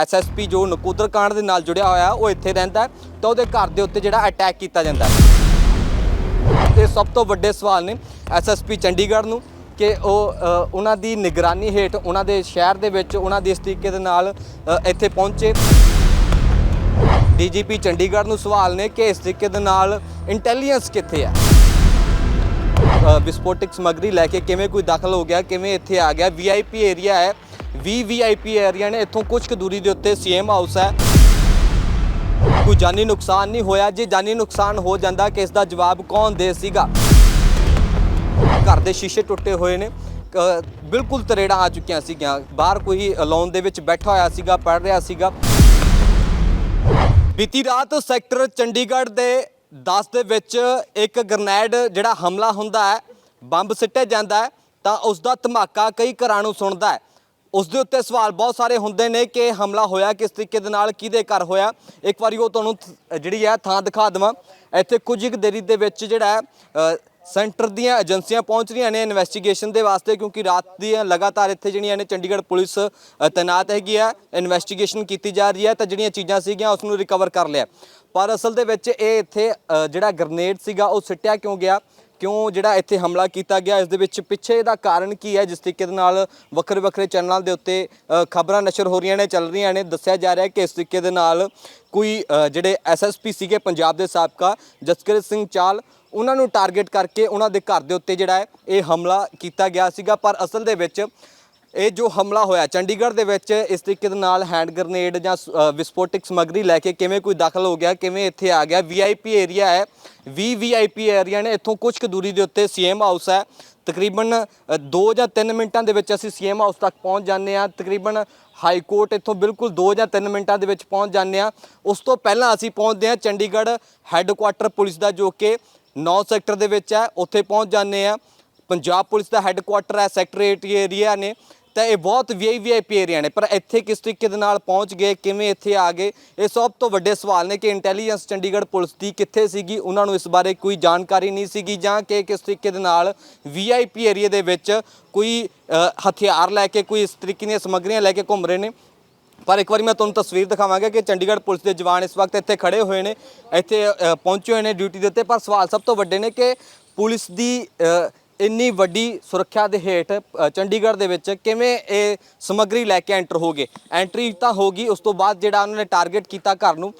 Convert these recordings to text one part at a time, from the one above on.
SSP ਜੋ ਨਕੋਦਰ ਕਾਂਡ ਦੇ ਨਾਲ ਜੁੜਿਆ ਹੋਇਆ ਉਹ ਇੱਥੇ ਰਹਿੰਦਾ ਤਾਂ ਉਹਦੇ ਘਰ ਦੇ ਉੱਤੇ ਜਿਹੜਾ ਅਟੈਕ ਕੀਤਾ ਜਾਂਦਾ ਹੈ। ਸਭ ਤੋਂ ਵੱਡੇ ਸਵਾਲ ਨੇ ਐਸਐਸਪੀ ਚੰਡੀਗੜ੍ਹ ਨੂੰ ਕਿ ਉਹ ਉਹਨਾਂ ਦੀ ਨਿਗਰਾਨੀ ਹੇਠ ਉਹਨਾਂ ਦੇ ਸ਼ਹਿਰ ਦੇ ਵਿੱਚ ਉਹਨਾਂ ਦੀ ਇਸ ਤਰੀਕੇ ਦੇ ਨਾਲ ਇੱਥੇ ਪਹੁੰਚੇ। ਡੀਜੀਪੀ ਚੰਡੀਗੜ੍ਹ ਨੂੰ ਸਵਾਲ ਨੇ ਕਿ ਇਸ ਤਰੀਕੇ ਦੇ ਨਾਲ ਇੰਟੈਲੀਜੈਂਸ ਕਿੱਥੇ ਹੈ? ਅ, ਵਿਸਫੋਟਕ ਸਮੱਗਰੀ ਲੈ ਕੇ ਕਿਵੇਂ ਕੋਈ ਦਾਖਲ ਹੋ ਗਿਆ ਕਿਵੇਂ ਇੱਥੇ ਆ ਗਿਆ? ਵੀਆਈਪੀ ਏਰੀਆ ਹੈ। ਵੀ ਵੀਆਈਪੀ ਏਰੀਆ ਨੇ, ਇੱਥੋਂ ਕੁਝ ਕੁ ਦੂਰੀ ਦੇ ਉੱਤੇ ਸੀਐਮ ਹਾਊਸ ਹੈ। ਕੋਈ ਜਾਨੀ ਨੁਕਸਾਨ ਨਹੀਂ ਹੋਇਆ। ਜੇ ਜਾਨੀ ਨੁਕਸਾਨ ਹੋ ਜਾਂਦਾ ਕਿ ਇਸ ਦਾ ਜਵਾਬ ਕੌਣ ਦੇ ਸੀਗਾ? ਘਰ ਦੇ ਸ਼ੀਸ਼ੇ ਟੁੱਟੇ ਹੋਏ ਨੇ। ਬਿਲਕੁਲ ਤਰੇੜਾਂ ਆ ਚੁੱਕੀਆਂ ਸੀਗੀਆਂ। ਬਾਹਰ ਕੋਈ ਲੋਨ ਦੇ ਵਿੱਚ ਬੈਠਾ ਹੋਇਆ ਸੀਗਾ ਪੜ ਰਿਹਾ ਸੀਗਾ। ਬੀਤੀ ਰਾਤ ਸੈਕਟਰ ਚੰਡੀਗੜ੍ਹ ਦੇ 10 ਦੇ ਵਿੱਚ ਇੱਕ ਗ੍ਰਨੇਡ ਜਿਹੜਾ ਹਮਲਾ ਹੁੰਦਾ ਹੈ, ਬੰਬ ਸਿੱਟਿਆ ਜਾਂਦਾ ਹੈ, ਤਾਂ ਉਸ ਦਾ ਧਮਾਕਾ ਕਈ ਘਰਾਂ ਨੂੰ ਸੁਣਦਾ ਹੈ। ਉਸ ਦੇ ਉੱਤੇ ਸਵਾਲ ਬਹੁਤ ਸਾਰੇ ਹੁੰਦੇ ਨੇ ਕਿ ਹਮਲਾ ਹੋਇਆ ਕਿਸ ਤਰੀਕੇ ਦੇ ਨਾਲ ਕਿਹਦੇ ਘਰ ਹੋਇਆ। ਇੱਕ ਵਾਰੀ ਉਹ ਤੁਹਾਨੂੰ ਜਿਹੜੀ ਹੈ ਥਾਂ ਦਿਖਾ ਦੇਵਾਂ। ਇੱਥੇ ਕੁਝ ਕੁ ਦੇਰੀ ਦੇ ਵਿੱਚ ਜਿਹੜਾ ਸੈਂਟਰ ਦੀਆਂ ਏਜੰਸੀਆਂ ਪਹੁੰਚ ਰਹੀਆਂ ਨੇ ਇਨਵੈਸਟੀਗੇਸ਼ਨ ਦੇ ਵਾਸਤੇ ਕਿਉਂਕਿ ਰਾਤ ਦੀਆਂ ਲਗਾਤਾਰ ਇੱਥੇ ਜਿਹੜੀਆਂ ਨੇ ਚੰਡੀਗੜ੍ਹ ਪੁਲਿਸ ਅ, ਤੈਨਾਤ ਹੈਗੀ ਆ ਇਨਵੈਸਟੀਗੇਸ਼ਨ ਕੀਤੀ ਜਾ ਰਹੀ ਹੈ ਤਾਂ ਜਿਹੜੀਆਂ ਚੀਜ਼ਾਂ ਸੀਗੀਆਂ ਉਸ ਨੂੰ ਰਿਕਵਰ ਕਰ ਲਿਆ। ਪਰ ਅਸਲ ਦੇ ਵਿੱਚ ਇਹ ਇੱਥੇ ਜਿਹੜਾ ਗ੍ਰਨੇਡ ਸੀਗਾ ਉਹ ਸਿੱਟਿਆ ਕਿਉਂ ਗਿਆ? ਕਿਉਂ ਜਿਹੜਾ ਇੱਥੇ ਹਮਲਾ ਕੀਤਾ ਗਿਆ? ਇਸ ਦੇ ਵਿੱਚ ਪਿੱਛੇ ਦਾ ਕਾਰਨ ਕੀ ਹੈ? ਜਿਸ ਤਰੀਕੇ ਦੇ ਨਾਲ ਵੱਖਰੇ ਵੱਖਰੇ ਚੈਨਲਾਂ ਦੇ ਉੱਤੇ ਖਬਰਾਂ ਨਸ਼ਰ ਹੋ ਰਹੀਆਂ ਨੇ ਚੱਲ ਰਹੀਆਂ ਨੇ। ਦੱਸਿਆ ਜਾ ਰਿਹਾ ਕਿ ਇਸ ਤਰੀਕੇ ਦੇ ਨਾਲ ਕੋਈ ਅ, ਜਿਹੜੇ ਐਸਐਸਪੀ ਸੀਗੇ ਪੰਜਾਬ ਦੇ ਸਾਬਕਾ ਜਸਕਰ ਸਿੰਘ ਚਾਲ ਉਹਨਾਂ ਨੂੰ ਟਾਰਗੇਟ ਕਰਕੇ ਉਹਨਾਂ ਦੇ ਘਰ ਦੇ ਉੱਤੇ ਜਿਹੜਾ ਹੈ ਇਹ ਹਮਲਾ ਕੀਤਾ ਗਿਆ ਸੀਗਾ। ਪਰ ਅਸਲ ਦੇ ਵਿੱਚ ਇਹ ਜੋ ਹਮਲਾ ਹੋਇਆ ਚੰਡੀਗੜ੍ਹ ਦੇ ਵਿੱਚ ਇਸ ਤਰੀਕੇ ਦੇ ਨਾਲ ਹੈਂਡ ਗ੍ਰਨੇਡ ਜਾਂ ਸ- ਅ, ਸਮੱਗਰੀ ਲੈ ਕੇ ਕਿਵੇਂ ਕੋਈ ਦਾਖਲ ਹੋ ਗਿਆ ਕਿਵੇਂ ਇੱਥੇ ਆ ਗਿਆ? ਵੀਆਈਪੀ ਏਰੀਆ ਹੈ ਵੀ ਵੀਆਈਪੀ ਏਰੀਆ ਨੇ ਇੱਥੋਂ ਕੁਝ ਕੁ ਦੂਰੀ ਦੇ ਉੱਤੇ ਸੀਐਮ ਹਾਊਸ ਹੈ। ਤਕਰੀਬਨ 2 ਜਾਂ 3 ਮਿੰਟਾਂ ਦੇ ਵਿੱਚ ਅਸੀਂ ਸੀਐਮ ਹਾਊਸ ਤੱਕ ਪਹੁੰਚ ਜਾਂਦੇ ਹਾਂ। ਤਕਰੀਬਨ ਹਾਈ ਕੋਰਟ ਇੱਥੋਂ ਬਿਲਕੁਲ 2 ਜਾਂ 3 ਮਿੰਟਾਂ ਦੇ ਵਿੱਚ ਪਹੁੰਚ ਜਾਂਦੇ ਹਾਂ। ਉਸ ਤੋਂ ਪਹਿਲਾਂ ਅਸੀਂ ਪਹੁੰਚਦੇ ਹਾਂ ਚੰਡੀਗੜ੍ਹ ਹੈੱਡਕੁਆਟਰ ਪੁਲਿਸ ਦਾ ਜੋ ਕਿ 9 ਸੈਕਟਰ ਦੇ ਵਿੱਚ ਹੈ। ਉੱਥੇ ਪਹੁੰਚ ਜਾਂਦੇ ਹਾਂ। ਪੰਜਾਬ ਪੁਲਿਸ ਦਾ ਹੈੱਡਕੁਆਟਰ ਹੈ ਸੈਕਟਰੀਏਟ ਏਰੀਆ ਨੇ। ਤਾਂ ਇਹ ਬਹੁਤ ਵੀਆਈਪੀ ਏਰੀਆ ਨੇ। ਪਰ ਇੱਥੇ ਕਿਸ ਤਰੀਕੇ ਦੇ ਨਾਲ ਪਹੁੰਚ ਗਏ, ਕਿਵੇਂ ਇੱਥੇ ਆ ਗਏ, ਇਹ ਸਭ ਤੋਂ ਵੱਡੇ ਸਵਾਲ ਨੇ ਕਿ ਇੰਟੈਲੀਜੈਂਸ ਚੰਡੀਗੜ੍ਹ ਪੁਲਿਸ ਦੀ ਕਿੱਥੇ ਸੀਗੀ, ਉਹਨਾਂ ਨੂੰ ਇਸ ਬਾਰੇ ਕੋਈ ਜਾਣਕਾਰੀ ਨਹੀਂ ਸੀਗੀ ਜਾਂ ਕਿ ਕਿਸ ਤਰੀਕੇ ਦੇ ਨਾਲ ਵੀਆਈਪੀ ਏਰੀਆ ਦੇ ਵਿੱਚ ਕੋਈ ਹਥਿਆਰ ਲੈ ਕੇ, ਕੋਈ ਇਸ ਤਰੀਕੇ ਦੀਆਂ ਸਮੱਗਰੀਆਂ ਲੈ ਕੇ ਘੁੰਮ ਰਹੇ ਨੇ। ਪਰ ਇੱਕ ਵਾਰੀ ਮੈਂ ਤੁਹਾਨੂੰ ਤਸਵੀਰ ਦਿਖਾਵਾਂਗਾ ਕਿ ਚੰਡੀਗੜ੍ਹ ਪੁਲਿਸ ਦੇ ਜਵਾਨ ਇਸ ਵਕਤ ਇੱਥੇ ਖੜੇ ਹੋਏ ਨੇ, ਇੱਥੇ ਪਹੁੰਚੇ ਹੋਏ ਨੇ ਡਿਊਟੀ ਦੇ ਉੱਤੇ। ਪਰ ਸਵਾਲ ਸਭ ਤੋਂ ਵੱਡੇ ਨੇ ਕਿ ਪੁਲਿਸ ਦੀ ਇੰਨੀ ਵੱਡੀ ਸੁਰੱਖਿਆ ਦੇ ਹੇਠ ਅ, ਚੰਡੀਗੜ੍ਹ ਦੇ ਵਿੱਚ ਕਿਵੇਂ ਇਹ ਸਮੱਗਰੀ ਲੈ ਕੇ ਐਂਟਰ ਹੋ ਗਏ? ਐਂਟਰੀ ਤਾਂ ਹੋ ਗਈ ਉਸ ਤੋਂ ਬਾਅਦ ਜਿਹੜਾ ਉਹਨਾਂ ਨੇ ਟਾਰਗੇਟ ਕੀਤਾ ਘਰ ਨੂੰ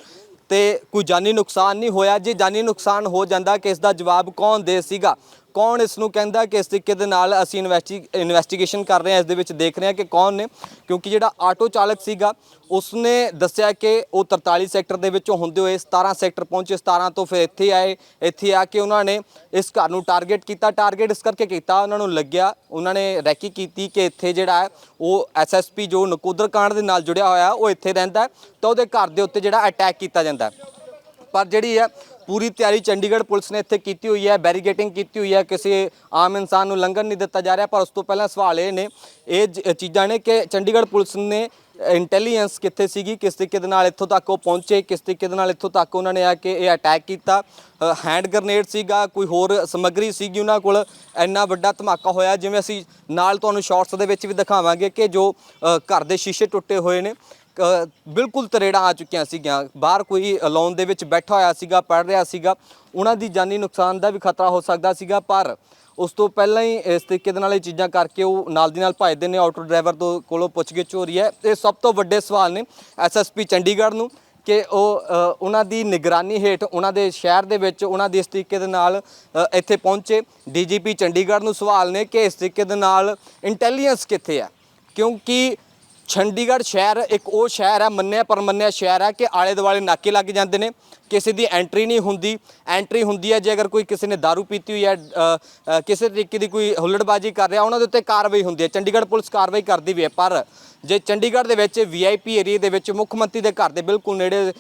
ਤੇ ਕੋਈ ਜਾਨੀ ਨੁਕਸਾਨ ਨਹੀਂ ਹੋਇਆ। ਜੇ ਜਾਨੀ ਨੁਕਸਾਨ ਹੋ ਜਾਂਦਾ ਕਿ ਇਸ ਦਾ ਜਵਾਬ ਕੌਣ ਦੇ ਸੀਗਾ? ਕੌਣ ਇਸ ਨੂੰ ਕਹਿੰਦਾ ਕਿ ਇਸ ਤਰੀਕੇ ਦੇ ਨਾਲ ਅਸੀਂ ਇਨਵੈਸਟੀ ਇਨਵੈਸਟੀਗੇਸ਼ਨ ਕਰ ਰਹੇ ਹਾਂ, ਇਸ ਦੇ ਵਿੱਚ ਦੇਖ ਰਹੇ ਹਾਂ ਕਿ ਕੌਣ ਨੇ, ਕਿਉਂਕਿ ਜਿਹੜਾ ਆਟੋ ਚਾਲਕ ਸੀਗਾ, ਉਸਨੇ ਦੱਸਿਆ ਕਿ ਉਹ 43 ਸੈਕਟਰ ਦੇ ਵਿੱਚੋਂ ਹੁੰਦੇ ਹੋਏ 17 ਸੈਕਟਰ ਪਹੁੰਚੇ 17 ਤੋਂ ਫਿਰ ਇੱਥੇ ਆਏ, ਇੱਥੇ ਆ ਕੇ ਉਹਨਾਂ ਨੇ ਇਸ ਘਰ ਨੂੰ ਟਾਰਗੇਟ ਕੀਤਾ ਟਾਰਗੇਟ ਇਸ ਕਰਕੇ ਕੀਤਾ, ਉਹਨਾਂ ਨੂੰ ਲੱਗਿਆ, ਉਹਨਾਂ ਨੇ ਰੈਕੀ ਕੀਤੀ ਕਿ ਇੱਥੇ ਜਿਹੜਾ ਹੈ, ਉਹ ਐਸਐਸਪੀ ਜੋ ਨਕੋਦਰ ਕਾਂਡ ਦੇ ਨਾਲ ਜੁੜਿਆ ਹੋਇਆ, ਉਹ ਇੱਥੇ ਰਹਿੰਦਾ ਤਾਂ ਉਹਦੇ ਘਰ ਦੇ ਉੱਤੇ ਜਿਹੜਾ ਅਟੈਕ ਕੀਤਾ ਜਾਂਦਾ ਪਰ ਜਿਹੜੀ ਹੈ ਪੂਰੀ ਤਿਆਰੀ ਚੰਡੀਗੜ੍ਹ ਪੁਲਿਸ ਨੇ ਇੱਥੇ ਕੀਤੀ ਹੋਈ ਹੈ ਬੈਰੀਗੇਟਿੰਗ ਕੀਤੀ ਹੋਈ ਹੈ, ਕਿਸੇ ਆਮ ਇਨਸਾਨ ਨੂੰ ਲੰਘਣ ਨਹੀਂ ਦਿੱਤਾ ਜਾ ਰਿਹਾ, ਪਰ ਉਸ ਤੋਂ ਪਹਿਲਾਂ ਸਵਾਲ ਇਹ ਨੇ, ਇਹ ਚੀਜ਼ਾਂ ਨੇ ਕਿ ਚੰਡੀਗੜ੍ਹ ਪੁਲਿਸ ਨੇ ਇੰਟੈਲੀਜੈਂਸ ਕਿੱਥੇ ਸੀਗੀ, ਕਿਸ ਤਰੀਕੇ ਦੇ ਨਾਲ ਇੱਥੋਂ ਤੱਕ ਉਹ ਪਹੁੰਚੇ, ਕਿਸ ਤਰੀਕੇ ਦੇ ਨਾਲ ਇੱਥੋਂ ਤੱਕ ਉਹਨਾਂ ਨੇ ਆ ਕੇ ਇਹ ਅਟੈਕ ਕੀਤਾ ਹੈਂਡ ਗ੍ਰਨੇਡ ਸੀਗਾ, ਕੋਈ ਹੋਰ ਸਮੱਗਰੀ ਸੀਗੀ ਉਹਨਾਂ ਕੋਲ, ਇੰਨਾ ਵੱਡਾ ਧਮਾਕਾ ਹੋਇਆ, ਜਿਵੇਂ ਅਸੀਂ ਨਾਲ ਤੁਹਾਨੂੰ ਸ਼ਾਰਟਸ ਦੇ ਵਿੱਚ ਵੀ ਦਿਖਾਵਾਂਗੇ ਕਿ ਜੋ ਘਰ ਦੇ ਸ਼ੀਸ਼ੇ ਟੁੱਟੇ ਹੋਏ ਨੇ ਬਿਲਕੁਲ ਤਰੇੜਾਂ ਆ ਚੁੱਕੀਆਂ ਸੀਗੀਆਂ। ਬਾਹਰ ਕੋਈ ਲੋਨ ਦੇ ਵਿੱਚ ਬੈਠਾ ਹੋਇਆ ਸੀਗਾ ਪੜ ਰਿਹਾ ਸੀਗਾ, ਉਹਨਾਂ ਦੀ ਜਾਨੀ ਨੁਕਸਾਨ ਦਾ ਵੀ ਖਤਰਾ ਹੋ ਸਕਦਾ ਸੀਗਾ, ਪਰ ਉਸ ਤੋਂ ਪਹਿਲਾਂ ਹੀ ਇਸ ਤਰੀਕੇ ਦੇ ਨਾਲ ਇਹ ਚੀਜ਼ਾਂ ਕਰਕੇ ਉਹ ਨਾਲ ਦੀ ਨਾਲ ਭੱਜਦੇ ਨੇ ਆਟੋ ਡਰਾਈਵਰ ਤੋਂ ਕੋਲੋਂ ਪੁੱਛਗਿੱਛ ਹੋ ਰਹੀ ਹੈ। ਇਹ ਸਭ ਤੋਂ ਵੱਡੇ ਸਵਾਲ ਨੇ ਐਸਐਸਪੀ ਚੰਡੀਗੜ੍ਹ ਨੂੰ ਕਿ ਉਹ ਉਹਨਾਂ ਦੀ ਨਿਗਰਾਨੀ ਹੇਠ ਉਹਨਾਂ ਦੇ ਸ਼ਹਿਰ ਦੇ ਵਿੱਚ ਉਹਨਾਂ ਦੀ ਇਸ ਤਰੀਕੇ ਦੇ ਨਾਲ ਇੱਥੇ ਪਹੁੰਚੇ। ਡੀਜੀਪੀ ਚੰਡੀਗੜ੍ਹ ਨੂੰ ਸਵਾਲ ਨੇ ਕਿ ਇਸ ਤਰੀਕੇ ਦੇ ਨਾਲ ਇੰਟੈਲੀਜੈਂਸ ਕਿੱਥੇ ਹੈ? ਕਿਉਂਕਿ ਚੰਡੀਗੜ੍ਹ ਸ਼ਹਿਰ, ਇੱਕ ਉਹ ਸ਼ਹਿਰ ਹੈ, ਮੰਨਿਆ ਪਰਮੰਨਿਆ ਸ਼ਹਿਰ ਹੈ ਕਿ ਆਲੇ ਦੁਆਲੇ ਨਾਕੇ ਲੱਗ ਜਾਂਦੇ ਨੇ, ਕਿਸੇ ਦੀ ਐਂਟਰੀ ਨਹੀਂ ਹੁੰਦੀ। ਐਂਟਰੀ ਹੁੰਦੀ ਹੈ ਜੇ ਅਗਰ ਕੋਈ ਕਿਸੇ ਨੇ दारू ਪੀਤੀ ਹੋਈ ਹੈ ਕਿਸੇ ਤਰੀਕੇ ਦੀ ਕੋਈ ਹੁੱਲੜਬਾਜੀ ਕਰ ਰਿਹਾ, ਉਹਨਾਂ ਦੇ ਉੱਤੇ ਕਾਰਵਾਈ ਹੁੰਦੀ ਹੈ। ਚੰਡੀਗੜ੍ਹ ਪੁਲਿਸ ਕਾਰਵਾਈ ਕਰਦੀ ਵੀ ਹੈ, ਪਰ ਜੇ ਚੰਡੀਗੜ੍ਹ ਦੇ ਵਿੱਚ ਵੀਆਈਪੀ ਏਰੀਆ ਦੇ ਵਿੱਚ ਮੁੱਖ ਮੰਤਰੀ ਦੇ ਘਰ ਦੇ ਬਿਲਕੁਲ ਨੇੜੇ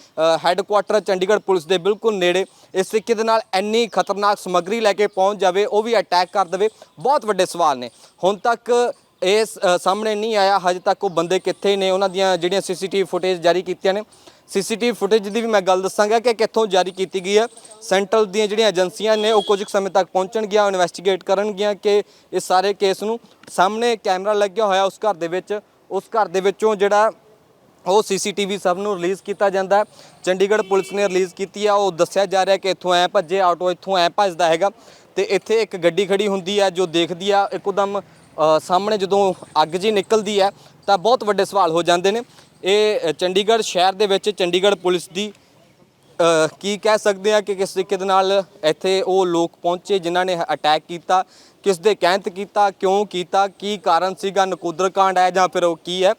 ਹੈੱਡਕੁਆਟਰ ਚੰਡੀਗੜ੍ਹ ਪੁਲਿਸ ਦੇ ਬਿਲਕੁਲ ਨੇੜੇ, ਇਸ ਤਰੀਕੇ ਦੇ ਨਾਲ ਇੰਨੀ ਖਤਰਨਾਕ ਸਮੱਗਰੀ ਲੈ ਕੇ ਪਹੁੰਚ ਜਾਵੇ, ਉਹ ਵੀ ਅਟੈਕ ਕਰ ਦੇਵੇ। ਬਹੁਤ ਵੱਡੇ ਸਵਾਲ ਨੇ। ਹੁਣ ਤੱਕ ਇਹ ਸਾਹਮਣੇ ਨਹੀਂ ਆਇਆ ਹਜੇ ਤੱਕ ਉਹ ਬੰਦੇ ਕਿੱਥੇ ਨੇ ਉਹਨਾਂ ਦੀਆਂ ਜਿਹੜੀਆਂ ਸੀਸੀਟੀਵੀ ਫੁਟੇਜ ਜਾਰੀ ਕੀਤੀਆਂ ਨੇ। ਸੀਸੀਟੀਵੀ ਫੁਟੇਜ ਦੀ ਵੀ ਮੈਂ ਗੱਲ ਦੱਸਾਂਗਾ ਕਿ ਕਿੱਥੋਂ ਜਾਰੀ ਕੀਤੀ ਗਈ ਹੈ। ਸੈਂਟਰਲ ਦੀਆਂ ਜਿਹੜੀਆਂ ਏਜੰਸੀਆਂ ਨੇ ਉਹ ਕੁਝ ਕੁ ਸਮੇਂ ਤੱਕ ਪਹੁੰਚਣਗੀਆਂ ਇਨਵੈਸਟੀਗੇਟ ਕਰਨਗੀਆਂ ਕਿ ਇਸ ਸਾਰੇ ਕੇਸ ਨੂੰ ਸਾਹਮਣੇ ਕੈਮਰਾ ਲੱਗਿਆ ਹੋਇਆ ਉਸ ਘਰ ਦੇ ਵਿੱਚ ਉਸ ਘਰ ਦੇ ਵਿੱਚੋਂ ਜਿਹੜਾ ਉਹ ਸੀਸੀਟੀਵੀ ਸਭ ਨੂੰ ਰਿਲੀਜ਼ ਕੀਤਾ ਜਾਂਦਾ ਚੰਡੀਗੜ੍ਹ ਪੁਲਿਸ ਨੇ ਰਿਲੀਜ਼ ਕੀਤੀ ਆ ਉਹ ਦੱਸਿਆ ਜਾ ਰਿਹਾ ਕਿ ਇੱਥੋਂ ਐ ਭੱਜੇ ਆਟੋ ਇੱਥੋਂ ਐ ਭੱਜਦਾ ਹੈਗਾ ਤੇ ਇੱਥੇ ਇੱਕ ਗੱਡੀ ਖੜੀ ਹੁੰਦੀ ਹੈ ਜੋ ਦੇਖਦੀ ਆ ਇੱਕਦਮ ਅ, ਸਾਹਮਣੇ ਜਦੋਂ ਅੱਗ ਜੀ ਨਿਕਲਦੀ ਹੈ, ਤਾਂ ਬਹੁਤ ਵੱਡੇ ਸਵਾਲ ਹੋ ਜਾਂਦੇ ਨੇ। ਇਹ ਚੰਡੀਗੜ੍ਹ ਸ਼ਹਿਰ ਦੇ ਵਿੱਚ ਚੰਡੀਗੜ੍ਹ ਪੁਲਿਸ ਦੀ ਕੀ ਕਹਿ ਸਕਦੇ ਆ ਕਿ ਕਿਸ ਤਰੀਕੇ ਦੇ ਨਾਲ ਇੱਥੇ ਉਹ ਲੋਕ ਪਹੁੰਚੇ ਜਿਨ੍ਹਾਂ ਨੇ ਅਟੈਕ ਕੀਤਾ, ਕਿਸ ਦੇ ਕਹਿਣ ਤੇ ਕੀਤਾ, ਕਿਉਂ ਕੀਤਾ, ਕੀ ਕਾਰਨ ਸੀਗਾ, ਨਕੋਦਰ ਕਾਂਡ ਹੈ ਜਾਂ ਫਿਰ ਉਹ ਕੀ ਹੈ।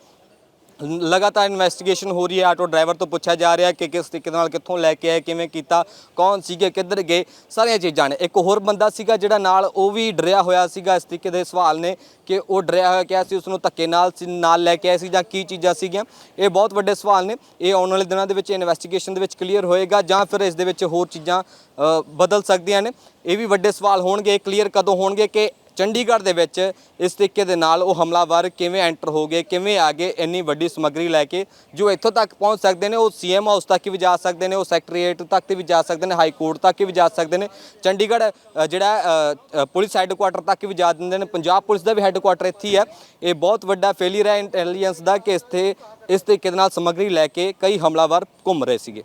ਲਗਾਤਾਰ ਇਨਵੈਸਟੀਗੇਸ਼ਨ ਹੋ ਰਹੀ ਹੈ ਆਟੋ ਡਰਾਈਵਰ ਤੋਂ ਪੁੱਛਿਆ ਜਾ ਰਿਹਾ ਕਿ ਕਿਸ ਤਰੀਕੇ ਨਾਲ ਕਿੱਥੋਂ ਲੈ ਕੇ ਆਏ ਕਿਵੇਂ ਕੀਤਾ ਕੌਣ ਸੀਗੇ ਕਿੱਧਰ ਗਏ ਸਾਰੀਆਂ ਚੀਜ਼ਾਂ ਨੇ। ਇੱਕ ਹੋਰ ਬੰਦਾ ਸੀਗਾ ਜਿਹੜਾ ਨਾਲ ਉਹ ਵੀ ਡਰਿਆ ਹੋਇਆ ਸੀਗਾ ਇਸ ਤਰੀਕੇ ਦੇ ਸਵਾਲ ਨੇ ਕਿ ਉਹ ਡਰਿਆ ਹੋਇਆ ਕਿਹਾ ਸੀ ਉਸ ਨੂੰ ਧੱਕੇ ਨਾਲ ਸੀ ਨਾਲ ਲੈ ਕੇ ਆਏ ਸੀ ਜਾਂ ਕੀ ਚੀਜ਼ਾਂ ਸੀਗੀਆਂ। ਇਹ ਬਹੁਤ ਵੱਡੇ ਸਵਾਲ ਨੇ। ਇਹ ਆਉਣ ਵਾਲੇ ਦਿਨਾਂ ਦੇ ਵਿੱਚ ਇਨਵੈਸਟੀਗੇਸ਼ਨ ਦੇ ਵਿੱਚ ਕਲੀਅਰ ਹੋਏਗਾ ਜਾਂ ਫਿਰ ਇਸ ਦੇ ਵਿੱਚ ਹੋਰ ਚੀਜ਼ਾਂ ਅ, ਬਦਲ ਸਕਦੀਆਂ ਨੇ। ਇਹ ਵੀ ਵੱਡੇ ਸਵਾਲ ਹੋਣਗੇ ਕਲੀਅਰ ਕਦੋਂ ਹੋਣਗੇ ਕਿ ਚੰਡੀਗੜ੍ਹ ਦੇ ਵਿੱਚ ਇਸ ਤਰੀਕੇ ਦੇ ਨਾਲ ਉਹ ਹਮਲਾਵਰ ਕਿਵੇਂ ਐਂਟਰ ਹੋ ਗਏ, ਕਿਵੇਂ ਆ ਗਏ, ਇੰਨੀ ਵੱਡੀ ਸਮੱਗਰੀ ਲੈ ਕੇ ਜੋ ਇੱਥੋਂ ਤੱਕ ਪਹੁੰਚ ਸਕਦੇ ਨੇ, ਉਹ ਸੀਐਮ ਹਾਊਸ ਤੱਕ ਵੀ ਜਾ ਸਕਦੇ ਨੇ, ਉਹ ਸੈਕਟਰੀਏਟ ਤੱਕ ਵੀ ਜਾ ਸਕਦੇ ਨੇ ਹਾਈ ਕੋਰਟ ਤੱਕ ਵੀ ਜਾ ਸਕਦੇ ਨੇ। ਚੰਡੀਗੜ੍ਹ ਜਿਹੜਾ ਪੁਲਿਸ ਹੈੱਡਕੁਆਟਰ ਤੱਕ ਵੀ ਜਾ ਦਿੰਦੇ ਨੇ। ਪੰਜਾਬ ਪੁਲਿਸ ਦਾ ਵੀ ਹੈੱਡਕੁਆਟਰ ਇੱਥੇ ਹੀ ਹੈ। ਇਹ ਬਹੁਤ ਵੱਡਾ ਫੇਲਿਅਰ ਹੈ ਇੰਟੈਲੀਜੈਂਸ ਦਾ ਕਿ ਇੱਥੇ ਇਸ ਤਰੀਕੇ ਦੇ ਨਾਲ ਸਮੱਗਰੀ ਲੈ ਕੇ ਕਈ ਹਮਲਾਵਰ ਘੁੰਮ ਰਹੇ ਸੀਗੇ।